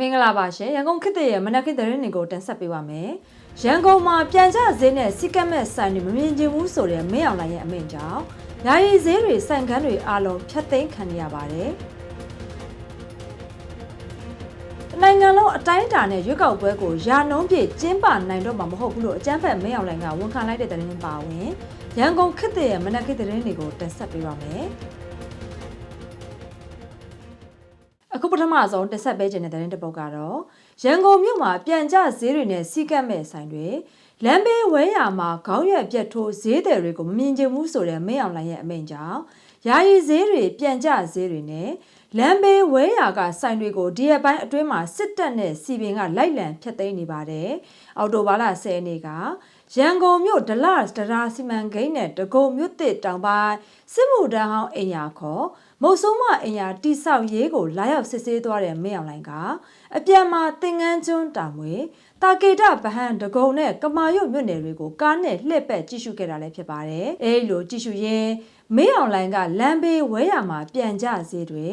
မင်္ဂလာပါရှင်ရန်ကုန်ခေတ်သစ်ရဲ့မနက်ခင်းသတင်းတွေကိုတင်ဆက်ပေးပါမယ်ရန်ကုန်မှာပြန်ကျဈေးနဲ့စီကတ်မဲ့ဆိုင်တွေမမြင်ချင်ဘူးဆိုတဲ့မင်းအောင်လိုင်ရဲ့အမိန့်ကြောင့်ယာယီဈေးတွေဆိုင်ခန်းတွေအားလုံးဖျက်သိမ်းခံရပါတယ်နိုင်ငံလုံးအတိုင်းအတာနဲ့ရွေးကောက်ပွဲကိုယာနှုံးပြည့်ကျင်းပနိုင်တော့မှာမဟုတ်ဘူးလို့အကြမ်းဖက်မင်းအောင်လိုင်ကဝန်ခံလိုက်တဲ့သတင်းပါဝင်ရန်ကုန်ခေတ်သစ်ရဲ့မနက်ခင်းသတင်းတွေကိုတင်ဆက်ပေးပါမယ် အခုပထမဆုံးတက်ဆက်ပေးခြင်းတဲ့တဲ့ပုတ်ကတော့ရန်ကုန်မြို့မှာပြန်ကျဈေးတွေနဲ့စီကတ်မဲ့ဆိုင်တွေလမ်းဘေးဝဲယာမှာခေါင်းရွက်ပြတ်ထိုးဈေးတယ်တွေကိုမမြင်ချင်ဘူးဆိုတဲ့မင်းအောင်လိုင်ရဲ့အမိန့်ကြောင့်ယာယီဈေးတွေပြန်ကျဈေးတွေနဲ့လမ်းဘေးဝဲယာကဆိုင်တွေကိုဒီရက်ပိုင်းအတွင်းမှာစစ်တပ်နဲ့စီပင်ကလိုက်လံဖျက်သိမ်းနေပါတယ်။အော်တိုဘာလ10ရက်နေ့ကရန်ကုန်မြို့ဒလတ်ဒရာစီမံကိန်းနဲ့တကုံမြို့တစ်တောင်ပိုင်းစစ်မှုတန်းဟောင်းအင်ယာခေါ် မုတ်ဆိုးမအင်ယာတိဆောက်ရေးကိုလာရောက်စစ်ဆေးသွားတဲ့မင်းအောင်လိုင်ကအပြန်မှာသင်ငန်းကျွန်းတာမွေတာကေတဗဟန်ဒဂုံနဲ့ကမာရွတ်မြို့နယ်တွေကိုကားနဲ့လှည့်ပတ်ကြည့်ရှုခဲ့တာလည်းဖြစ်ပါတယ်။အဲဒီလိုကြည့်ရှုရင်းမင်းအောင်လိုင်ကလမ်းဘေးဝဲရမှာပြန်ကြဈေးတွေ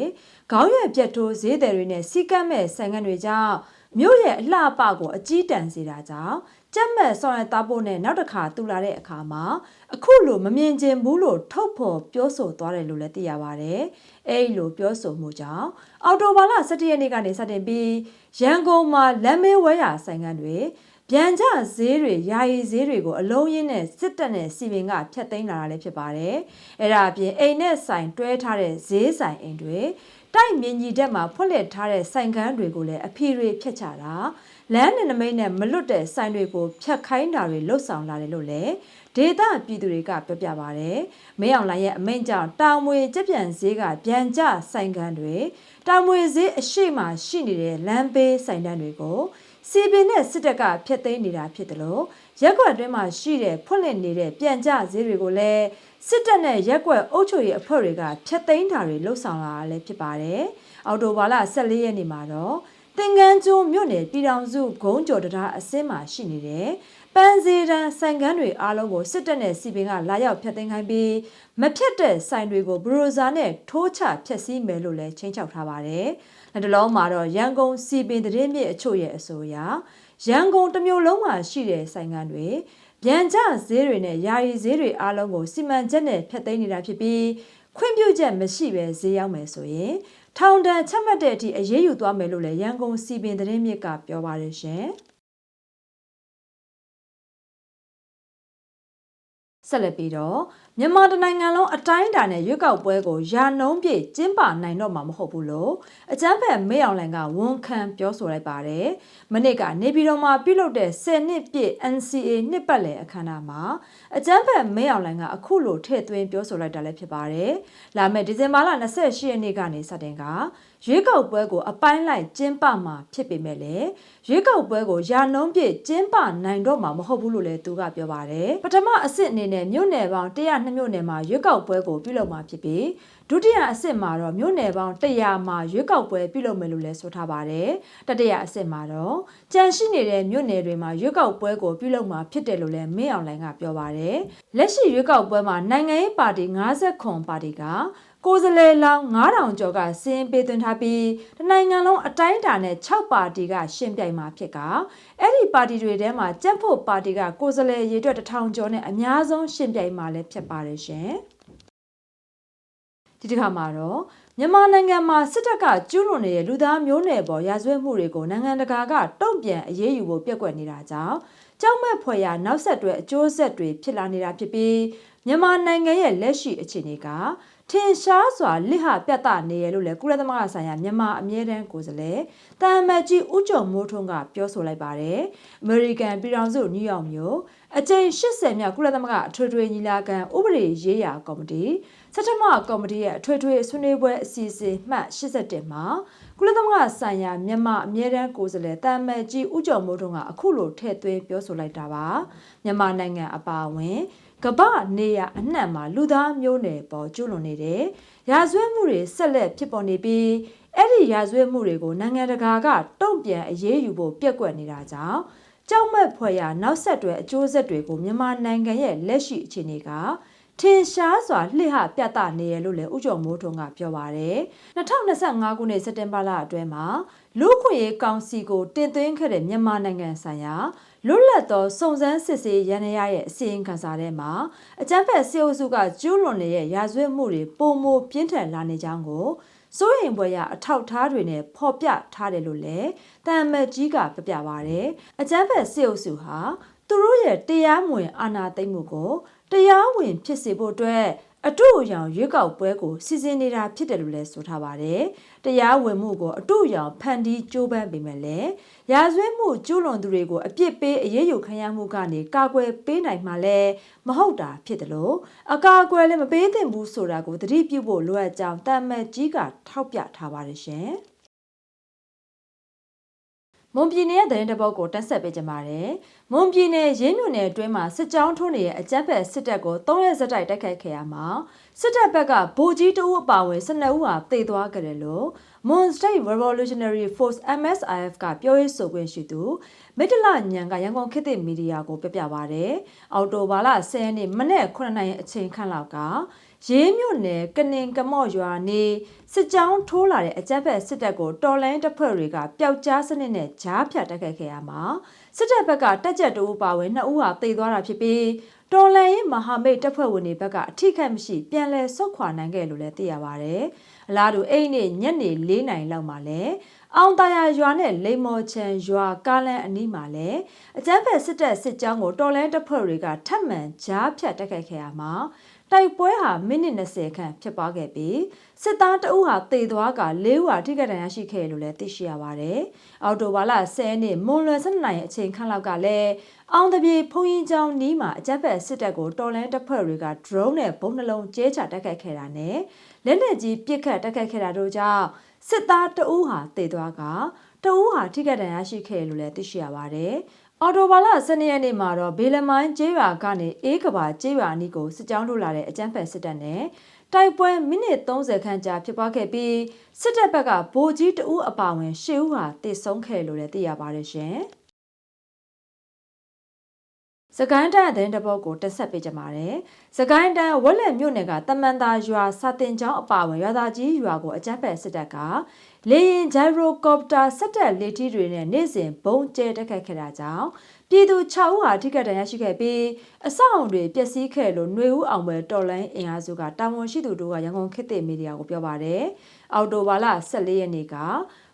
ခေါင်းရွက်ပြတ်ထိုးဈေးတယ်တွေနဲ့စီကတ်မဲ့ဆိုင်ငံတွေကြောင့်မြို့ရဲ့အလှပကိုအကြီးတန်းစေတာကြောင့်ကြက်မဲ့ဆောင်ရသားဖို့နဲ့နောက်တစ်ခါတူလာတဲ့အခါမှာအခုလိုမမြင်ကျင်ဘူးလို့ထုတ်ဖော်ပြောဆိုသွားတယ်လို့လည်းသိရပါတယ်။အဲဒီလိုပြောဆိုမှုကြောင့်အော်တိုဘာလ17ရက်နေ့ကနေစတင်ပြီးရန်ကုန်မှာလမ်းမေးဝဲရဆိုင်ငံတွေပြန်ကြဈေးတွေယာယီဈေးတွေကိုအလုံးရင်းနဲ့စစ်တပ်နဲ့စီပင်ကဖျက်သိမ်းလာတာလည်းဖြစ်ပါတယ်။အဲဒါအပြင်အိမ်နဲ့ဆိုင်တွဲထားတဲ့ဈေးဆိုင်အိမ်တွေ တိုက်မြင်ကြီးတက်မှာဖွက်လက်ထားတဲ့ဆိုင်ကန်းတွေကိုလည်းအဖီတွေဖျက်ချတာလမ်းနဲ့နမိတ်နဲ့မလွတ်တဲ့ဆိုင်တွေကိုဖျက်ခိုင်းတာတွေလှုပ်ဆောင်လာတယ်လို့လည်းဒေတာပြည်သူတွေကပြောပြပါဗျ။မင်းအောင်လိုင်ရဲ့အမိန့်ကြောင့်တာမွေကြက်ပြန်ဈေးကပြန်ကျဆိုင်ကန်းတွေတာမွေဈေးအရှိမှရှိနေတဲ့လမ်းဘေးဆိုင်တန်းတွေကို စီပင်နဲ့စစ်တပ်ကဖျက်သိမ်းနေတာဖြစ်တယ်လို့ရက်ွက်အတွင်းမှာရှိတဲ့ဖွင့်လှစ်နေတဲ့ပြန်ကျဈေးတွေကိုလည်းစစ်တပ်နဲ့ရက်ွက်အုပ်ချုပ်ရေးအဖွဲ့တွေကဖျက်သိမ်းတာတွေလှုပ်ဆောင်လာတာလည်းဖြစ်ပါတယ်။အော်တိုဘာလ14ရက်နေ့မှာတော့သင်္ကန်းကျွန်းမြို့နယ်ပြည်တော်စုဂုံးကျော်တရားအစင်းမှာရှိနေတဲ့ပန်းစည်းတန်းဆိုင်ကန်းတွေအားလုံးကိုစစ်တပ်နဲ့စီပင်ကလာရောက်ဖျက်သိမ်းခိုင်းပြီးမဖြတ်တဲ့ဆိုင်တွေကိုဘရိုဇာနဲ့ထိုးချဖျက်ဆီးမယ်လို့လည်းချင်းချောက်ထားပါတယ်။ လက်တလုံးမှာတော့ရန်ကုန်စီပင်တရင်မြစ်အချို့ရဲ့အဆိုအရရန်ကုန်တစ်မျိုးလုံးမှာရှိတဲ့ဆိုင်ကန်းတွေဗျံကျဈေးတွေနဲ့ယာယီဈေးတွေအားလုံးကိုစီမံချက်နဲ့ဖျက်သိမ်းနေတာဖြစ်ပြီးခွင့်ပြုချက်မရှိဘဲဈေးရောက်မယ်ဆိုရင်ထောင်ဒဏ်ချမှတ်တဲ့အထိအရေးယူသွားမယ်လို့လည်းရန်ကုန်စီပင်သတင်းမြစ်ကပြောပါတယ်ရှင်။ ဆက်လက်ပြီးတော့မြန်မာတနိုင်ငံလုံးအတိုင်းအတာနဲ့ရွေးကောက်ပွဲကိုယာနှုံးပြည့်ကျင်းပနိုင်တော့မှာမဟုတ်ဘူးလို့အကြမ်းဖက်မေးအောင်လန်ကဝန်ခံပြောဆိုလိုက်ပါတယ်။မနေ့ကနေပြည်တော်မှာပြုလုပ်တဲ့10နှစ်ပြည့် NCA နှစ်ပတ်လည်အခမ်းအနားမှာအကြမ်းဖက်မေးအောင်လန်ကအခုလိုထည့်သွင်းပြောဆိုလိုက်တာလည်းဖြစ်ပါတယ်။လာမယ့်ဒီဇင်ဘာလ28ရက်နေ့ကနေစတင်ကရွေးကောက်ပွဲကိုအပိုင်းလိုက်ကျင်းပမှာဖြစ်ပေမဲ့လည်းရွေးကောက်ပွဲကိုယာနှုံးပြည့်ကျင်းပနိုင်တော့မှာမဟုတ်ဘူးလို့လည်းသူကပြောပါတယ်ပထမအဆင့်အနေနဲ့မြို့နယ်ပေါင်း102မြို့နယ်မှာရွေးကောက်ပွဲကိုပြုလုပ်မှာဖြစ်ပြီး ဒုတိယအဆင့်မှာတော့မြို့နယ်ပေါင်း100မှာရွေးကောက်ပွဲပြုလုပ်မယ်လို့လည်းဆိုထားပါတယ်တတိယအဆင့်မှာတော့ကြန့်ရှိနေတဲ့မြို့နယ်တွေမှာရွေးကောက်ပွဲကိုပြုလုပ်မှာဖြစ်တယ်လို့လည်းမင်းအောင်လှိုင်ကပြောပါတယ်လက်ရှိရွေးကောက်ပွဲမှာနိုင်ငံရေးပါတီ50ခွန်ပါတီကကိုယ်စားလှယ်လောင်း9000ကျော်ကစင်းပေးသွင်းထားပြီးတနိုင်ငံလုံးအတိုင်းအတာနဲ့6ပါတီကရှင်ပြိုင်မှာဖြစ်ကအဲ့ဒီပါတီတွေထဲမှာကြက်ဖို့ပါတီကကိုယ်စားလှယ်ရေတွက်1000ကျော်နဲ့အများဆုံးရှင်ပြိုင်မှာလည်းဖြစ်ပါတယ်ရှင် ဒီတစ်ခါမှာတော့မြန်မာနိုင်ငံမှာစစ်တပ်ကကျူးလွန်နေတဲ့လူသားမျိုးနွယ်ပေါ်ရာဇဝတ်မှုတွေကိုနိုင်ငံတကာကတုံ့ပြန်အရေးယူဖို့ပြက်ကွက်နေတာကြောင့်ကြောက်မဲ့ဖွယ်ရာနောက်ဆက်တွဲအကျိုးဆက်တွေဖြစ်လာနေတာဖြစ်ပြီးမြန်မာနိုင်ငံရဲ့လက်ရှိအခြေအနေကထင်ရှားစွာလစ်ဟပြတ်တနေရလို့လေကုလသမဂ္ဂဆိုင်ရာမြန်မာအမြဲတမ်းကိုယ်စားလှယ်တမ်မတ်ကြီးဦးကျော်မိုးထွန်းကပြောဆိုလိုက်ပါတယ်။ American ပြည်ထောင်စုနယူးယောက်မြို့ အကြိမ်80မြောက်ကုလသမဂ္ဂအထွေထွေညီလာခံဥပဒေရေးရာကော်မတီစက်တမကော်မတီရဲ့အထွေထွေဆွေးနွေးပွဲအစီအစဉ်မှတ်87မှာကုလသမဂ္ဂဆိုင်ရာမြန်မာအမြဲတမ်းကိုယ်စားလှယ်တမ်မတ်ကြီးဦးကျော်မိုးထွန်းကအခုလိုထည့်သွင်းပြောဆိုလိုက်တာပါမြန်မာနိုင်ငံအပါအဝင်ကမ္ဘာနေရအနှံ့မှာလူသားမျိုးနွယ်ပေါ်ကျူးလွန်နေတဲ့ရာဇဝတ်မှုတွေဆက်လက်ဖြစ်ပေါ်နေပြီးအဲ့ဒီရာဇဝတ်မှုတွေကိုနိုင်ငံတကာကတုံ့ပြန်အရေးယူဖို့ပြက်ကွက်နေတာကြောင့် ကြောက်မဲ့ဖွယ်ရာနောက်ဆက်တွဲအကျိုးဆက်တွေကိုမြန်မာနိုင်ငံရဲ့လက်ရှိအခြေအနေကထင်ရှားစွာလှစ်ဟပြသနေရလို့လည်းဥကြုံမိုးထွန်းကပြောပါတယ်2025ခုနှစ်စက်တင်ဘာလအတွင်းမှာလူခွင့်ရေးကောင်စီကိုတင်သွင်းခဲ့တဲ့မြန်မာနိုင်ငံဆိုင်ရာလွတ်လပ်သောစုံစမ်းစစ်ဆေးရန်ရရဲ့အစီရင်ခံစာထဲမှာအကြမ်းဖက်စစ်အုပ်စုကကျူးလွန်နေတဲ့ရာဇဝတ်မှုတွေပုံမပြင်းထန်လာနေကြောင်းကို စိုးရိမ်ပွဲရအထောက်ထားတွေနဲ့ဖော်ပြထားတယ်လို့လည်းတမ်မတ်ကြီးကပြပြပါဗျ။အကြမ်းဖက်စစ်အုပ်စုဟာသူတို့ရဲ့တရားမဝင်အာဏာသိမ်းမှုကိုတရားဝင်ဖြစ်စေဖို့အတွက် အတူအယောင်ရွေးကောက်ပွဲကိုစီစဉ်နေတာဖြစ်တယ်လို့လည်းဆိုထားပါတယ်။တရားဝင်မှုကိုအတူအယောင်ဖန်တီးကြိုးပမ်းပေမဲ့လည်းရာဇဝတ်မှုကျူးလွန်သူတွေကိုအပြစ်ပေးအရေးယူခံရမှုကနေကာကွယ်ပေးနိုင်မှလည်းမဟုတ်တာဖြစ်တယ်လို့အကာအကွယ်လည်းမပေးသင့်ဘူးဆိုတာကိုသတိပြုဖို့လိုအပ်ကြောင်းတမ်မတ်ကြီးကထောက်ပြထားပါတယ်ရှင်။ မွန်ပြည်နယ်ရဲ့သတင်းတပုတ်ကိုတက်ဆက်ပေးကြပါမယ်။မွန်ပြည်နယ်ရင်းမြို့နယ်အတွင်းမှာစစ်ကြောင်းထိုးနေတဲ့အကြမ်းဖက်စစ်တပ်ကို၃ရက်စတိုက်တိုက်ခိုက်ခဲ့ရမှာစစ်တပ်ဘက်ကဗိုလ်ကြီးတအုပ်အပါအဝင်၁၂ဦးဟာတေသွားကြတယ်လို့ Mon State Revolutionary Force MSIF ကပြောရေးဆိုခွင့်ရှိသူမိတ္တလညံကရန်ကုန်ခေတ်သစ်မီဒီယာကိုပြပြပါဗျ။အော်တိုဘာလ10ရက်နေ့မနေ့9နိုင်အချိန်ခန့်လောက်က ရေးမြို့နယ်ကနင်ကမော့ရွာနေစစ်ကြောင်းထိုးလာတဲ့အကြမ်းဖက်စစ်တပ်ကိုတော်လိုင်းတပ်ဖွဲ့တွေကပျောက်ကြားစနစ်နဲ့ဂျားဖြတ်တိုက်ခိုက်ခဲ့ရမှာစစ်တပ်ဘက်ကတက်ကြက်တူပါဝင်2ဦးဟာတေသွားတာဖြစ်ပြီးတော်လန်ရေးမဟာမိတ်တပ်ဖွဲ့ဝင်တွေဘက်ကအထိခိုက်မရှိပြန်လည်ဆုတ်ခွာနိုင်ခဲ့လို့လည်းသိရပါဗျ။အလားတူအိတ်နေ့ညနေ၄နိုင်လောက်မှာလည်းအောင်တရာရွာနဲ့လိမ္မော်ချံရွာကားလန်းအနီးမှာလည်းအကြမ်းဖက်စစ်တပ်စစ်ကြောင်းကိုတော်လန်တပ်ဖွဲ့တွေကထပ်မံကြားဖြတ်တိုက်ခိုက်ခဲ့ရမှာ တိုက်ပွဲဟာမိနစ်20ခန့်ဖြစ်ပွားခဲ့ပြီးစစ်သားတအုပ်ဟာတေသွားက၄ဦးဟာထိခိုက်ဒဏ်ရာရှိခဲ့လို့လည်းသိရှိရပါတယ်။အော်တိုဘာလ10ရက်နေ့မွန်လွယ်12နိုင်အချိန်ခန့်လောက်ကလည်းအောင်တပြေဖုန်ရင်ကျောင်းနီးမှာအကြက်ဖက်စစ်တပ်ကိုတော်လန်တပ်ဖွဲ့တွေက drone နဲ့ဘုံနှလုံးကျဲချတိုက်ခိုက်ခဲ့တာနဲ့လက်နက်ကြီးပစ်ခတ်တိုက်ခိုက်ခဲ့တာတို့ကြောင့်စစ်သားတအုပ်ဟာတေသွားကတအုပ်ဟာထိခိုက်ဒဏ်ရာရှိခဲ့လို့လည်းသိရှိရပါတယ်။ အော်တိုဘာလ12ရက်နေ့မှာတော့ဘေလမိုင်းကျေးရွာကနေအေးကဘာကျေးရွာအနီးကိုစစ်ကြောင်းထိုးလာတဲ့အကြမ်းဖက်စစ်တပ်နဲ့တိုက်ပွဲမိနစ်30ခန့်ကြာဖြစ်ပွားခဲ့ပြီးစစ်တပ်ဘက်ကဗိုလ်ကြီးတဦးအပါအဝင်၈ဦးဟာတေဆုံးခဲ့လို့လည်းသိရပါတယ်ရှင်။စကိုင်းတိုင်းသတင်းတပုတ်ကိုတက်ဆက်ပေးကြပါမယ်။စကိုင်းတိုင်းဝက်လက်မြို့နယ်ကတမန်တာရွာစာတင်ကျောင်းအပါအဝင်ရွာသားကြီးရွာကိုအကြမ်းဖက်စစ်တပ်က လေရင်ဂျိုင်ရိုကော်ပတာစက်တက်လေထီတွေနဲ့နေ့စဉ်ဘုံကျဲတက်ခတ်ခဲ့တာကြောင့်ပြည်သူ6ဦးဟာထိခိုက်ဒဏ်ရာရှိခဲ့ပြီးအဆောက်အုံတွေပျက်စီးခဲ့လို့ຫນွေဦးအောင်ပွဲတော်လိုင်းအင်အားစုကတာဝန်ရှိသူတို့ကရန်ကုန်ခေတ်သစ်မီဒီယာကိုပြောပါတယ်။အော်တိုဘာလ14ရက်နေ့က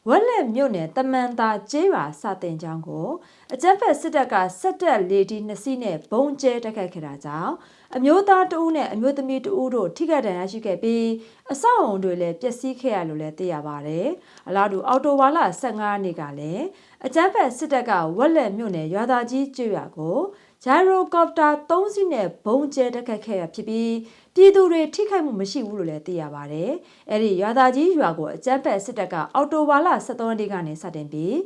ဝက်လက်မြို့နယ်တမန်တာကျေးရွာစာတင်ကျောင်းကိုအကြမ်းဖက်စစ်တပ်ကစက်တက်လေဒီနှစ်စီးနဲ့ဘုံကျဲတိုက်ခိုက်ခဲ့တာကြောင့် အမျိုးသားတဦးနဲ့အမျိုးသမီးတဦးတို့ထိခိုက်ဒဏ်ရာရှိခဲ့ပြီးအဆောက်အုံတွေလည်းပျက်စီးခဲ့ရလို့လည်းသိရပါတယ်။အလားတူအော်တိုဝါလာ15ရက်နေ့ကလည်းအကြမ်းဖက်စစ်တပ်ကဝက်လက်မြို့နယ်ရွာသားကြီးကျွော်ကိုဂျိုင်ရိုကော်ပတာ3စီးနဲ့ဘုံကျဲတက်ခတ်ခဲ့ရဖြစ်ပြီးပြည်သူတွေထိခိုက်မှုမရှိဘူးလို့လည်းသိရပါတယ်။အဲ့ဒီရွာသားကြီးရွာကိုအကြမ်းဖက်စစ်တပ်ကအော်တိုဝါလာ73ရက်နေ့ကနေစတင်ပြီး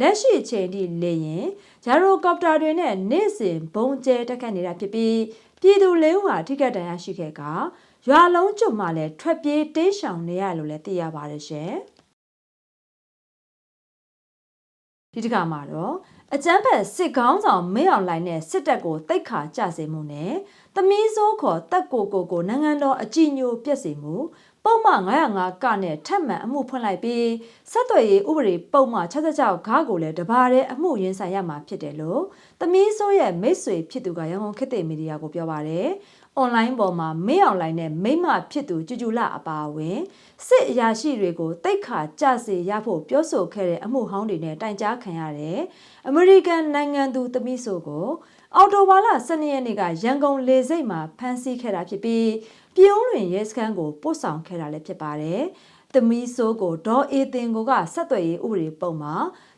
လက်ရှိအချိန်ထိလေရင်ဂျာရိုကော်ပတာတွေနဲ့နေ့စဉ်ဘုံကျဲတက်ခတ်နေတာဖြစ်ပြီး ပြည်သူလေးဦးဟာထိခိုက်ဒဏ်ရာရှိခဲ့ကရွာလုံးကျွတ်မှလည်းထွက်ပြေးတိမ်းရှောင်နေရလို့လည်းသိရပါတယ်ရှင်ဒီတစ်ခါမှာတော့အကျန်းဖက်စစ်ကောင်းဆောင်မင်းအောင်လှိုင်နဲ့စစ်တပ်ကိုတိတ်ခါကြစေမှုနဲ့သမီးစိုးခေါ်တက်ကိုကိုကိုနိုင်ငံတော်အကြည်ညိုပြက်စေမှု ပုံမှန်905ကနဲ့ထပ်မံအမှုဖွင့်လိုက်ပြီးဆက်သွယ်ရေးဥပဒေပုံမှန်66ဂါကိုလည်းတပါးတဲ့အမှုရင်ဆိုင်ရမှာဖြစ်တယ်လို့သမီးစိုးရဲ့မိတ်ဆွေဖြစ်သူကရန်ကုန်ခေတ်သစ်မီဒီယာကိုပြောပါတယ်။ online ပေါ်မှာမင်းအောင်လိုင်းနဲ့မိမဖြစ်သူကျူကျူလာအပါအဝင်စစ်အရာရှိတွေကိုတိတ်ခါကြစေရဖို့ပြောဆိုခဲ့တဲ့အမှုဟောင်းတွေနဲ့တိုင်ကြားခံရတဲ့အမေရိကန်နိုင်ငံသူသမီးဆိုကို အော်တိုဘာလ12ရက်နေ့ကရန်ကုန်လေဆိပ်မှာဖမ်းဆီးခဲ့တာဖြစ်ပြီး ပြုံးလွင်ရဲစခန်းကိုပို့ဆောင်ခဲ့တာလည်းဖြစ်ပါတယ်။သမီးဆိုးကိုဒေါ်အေးတင်ကိုကဆက်သွယ်ရေးဥပဒေပုံမှာ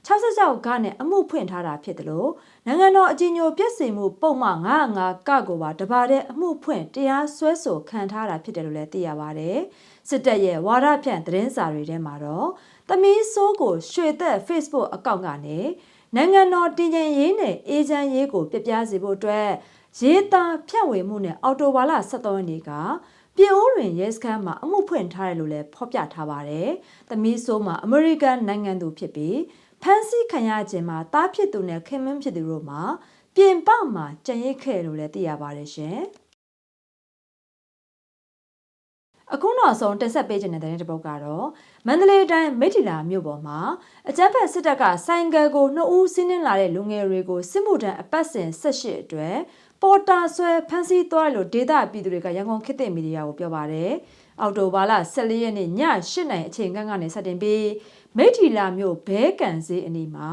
66ကနဲ့အမှုဖွင့်ထားတာဖြစ်တယ်လို့နိုင်ငံတော်အကြီးအကျယ်ပြည့်စုံမှုပုံမှ95ကကိုပါတပါတဲ့အမှုဖွင့်တရားစွဲဆိုခံထားတာဖြစ်တယ်လို့လည်းသိရပါတယ်။စစ်တပ်ရဲ့ဝါဒဖြန့်သတင်းစာတွေထဲမှာတော့သမီးဆိုးကိုရွှေသက် Facebook အကောင့်ကနေနိုင်ငံတော်တည်ငြိမ်ရေးနဲ့အေဂျင့်ရေးကိုပြပြစေဖို့အတွက် ရေးသားဖြန့်ဝေမှုနဲ့အော်တိုဘာလ23ရက်နေ့ကပြည်အိုးတွင်ရဲစခန်းမှာအမှုဖွင့်ထားတယ်လို့လည်းဖော်ပြထားပါတယ်။သမီးဆိုးမှာအမေရိကန်နိုင်ငံသူဖြစ်ပြီးဖမ်းဆီးခံရခြင်းမှာတားဖြစ်သူနဲ့ခင်မင်းဖြစ်သူတို့မှာပြင်ပမှာကြံရိတ်ခဲ့လို့လည်းသိရပါတယ်ရှင်။အခုနောက်ဆုံးတင်ဆက်ပေးခြင်းတဲ့တဲ့တစ်ပုဒ်ကတော့မန္တလေးတိုင်းမိထ္ထီလာမြို့ပေါ်မှာအကြမ်းဖက်စစ်တပ်ကဆိုင်ကယ်ကိုနှစ်ဦးစီးနှင်းလာတဲ့လူငယ်တွေကိုစစ်မှုထမ်းအပတ်စဉ်18အတွက် ပေါ်တာဆွဲဖမ်းဆီးသွားတယ်လို့ဒေတာပြည်သူတွေကရန်ကုန်ခေတ်သစ်မီဒီယာကိုပြောပါတယ်။အော်တိုဘာလ14ရက်နေ့ည8နာရီအချိန်ခန့်ကနေစတင်ပြီးမိထ္ထီလာမြို့ဘဲကန်စေးအနီးမှာ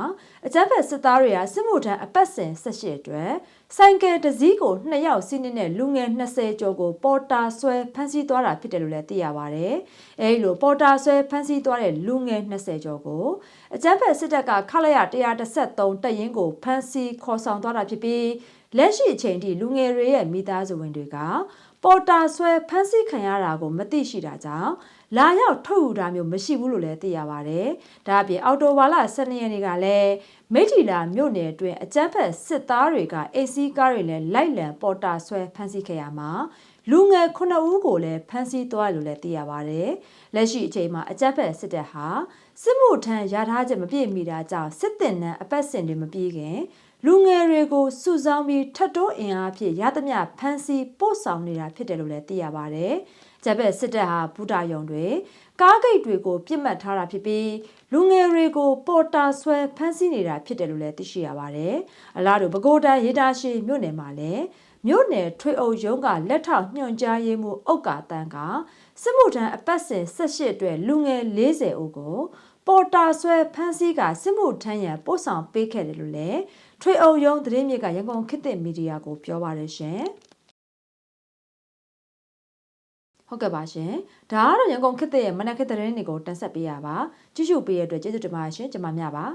အကြမ်းဖက်စစ်သားတွေကစစ်မှုထမ်းအပတ်စဉ်18အတွက်ဆိုင်ကယ်တစ်စီးကိုနှစ်ယောက်စီးနှင်းတဲ့လူငယ်20ကျော်ကိုပေါ်တာဆွဲဖမ်းဆီးသွားတာဖြစ်တယ်လို့လည်းသိရပါတယ်။အဲဒီလိုပေါ်တာဆွဲဖမ်းဆီးသွားတဲ့လူငယ်20ကျော်ကိုအကြမ်းဖက်စစ်တပ်ကခလာရ133တပ်ရင်းကိုဖမ်းဆီးခေါ်ဆောင်သွားတာဖြစ်ပြီး လက်ရှိအချိန်ထိလူငယ်တွေရဲ့မိသားစုဝင်တွေကပေါ်တာဆွဲဖမ်းဆီးခံရတာကိုမသိရှိတာကြောင့်လာရောက်ထုတ်ယူတာမျိုးမရှိဘူးလို့လည်းသိရပါတယ်။ဒါအပြင်အော်တိုဘာလ12ရက်နေ့ကလည်းမိထီလာမြို့နယ်အတွင်းအကြမ်းဖက်စစ်သားတွေကအေစီကားတွေနဲ့လိုက်လံပေါ်တာဆွဲဖမ်းဆီးခဲ့ရမှာလူငယ်9ဦးကိုလည်းဖမ်းဆီးသွားလို့လည်းသိရပါတယ်။လက်ရှိအချိန်မှာအကြမ်းဖက်စစ်တပ်ဟာစစ်မှုထမ်းရထားချက်မပြည့်မီတာကြောင့်စစ်တင်နှံအပတ်စဉ်တွေမပြေခင် လူငယ်တွေကိုစုဆောင်းပြီးထတ်တိုးအင်အားဖြင့်ရသမျှဖမ်းဆီးပို့ဆောင်နေတာဖြစ်တယ်လို့လည်းသိရပါတယ်။ဂျပက်စစ်တပ်ဟာဘူတာယုံတွေကားဂိတ်တွေကိုပြစ်မှတ်ထားတာဖြစ်ပြီးလူငယ်တွေကိုပေါ်တာဆွဲဖမ်းဆီးနေတာဖြစ်တယ်လို့လည်းသိရှိရပါတယ်။အလားတူပဲခူးတိုင်းရေတာရှိမြို့နယ်မှာလည်းမြို့နယ်ထွေအုပ်ရုံးကလက်ထောက်ညွှန်ကြားရေးမှူးဥက္ကာတန်းကစစ်မှုထမ်းအပတ်စဉ်18အတွက်လူငယ်40ဦးကို ပေါ်တာဆွဲဖမ်းဆီးကစစ်မှုထမ်းရန်ပို့ဆောင်ပေးခဲ့တယ်လို့လည်းထွေအုပ်ရုံးသတင်းမြစ်ကရန်ကုန်ခေတ်သစ်မီဒီယာကိုပြောပါရရှင်ဟုတ်ကဲ့ပါရှင်ဒါကတော့ရန်ကုန်ခေတ်သစ်ရဲ့မနက်ခေတ်သတင်းတွေကိုတင်ဆက်ပေးရပါကြည့်ရှုပေးရတဲ့အတွက်ကျေးဇူးတင်ပါတယ်ရှင်ကျွန်မမြပါ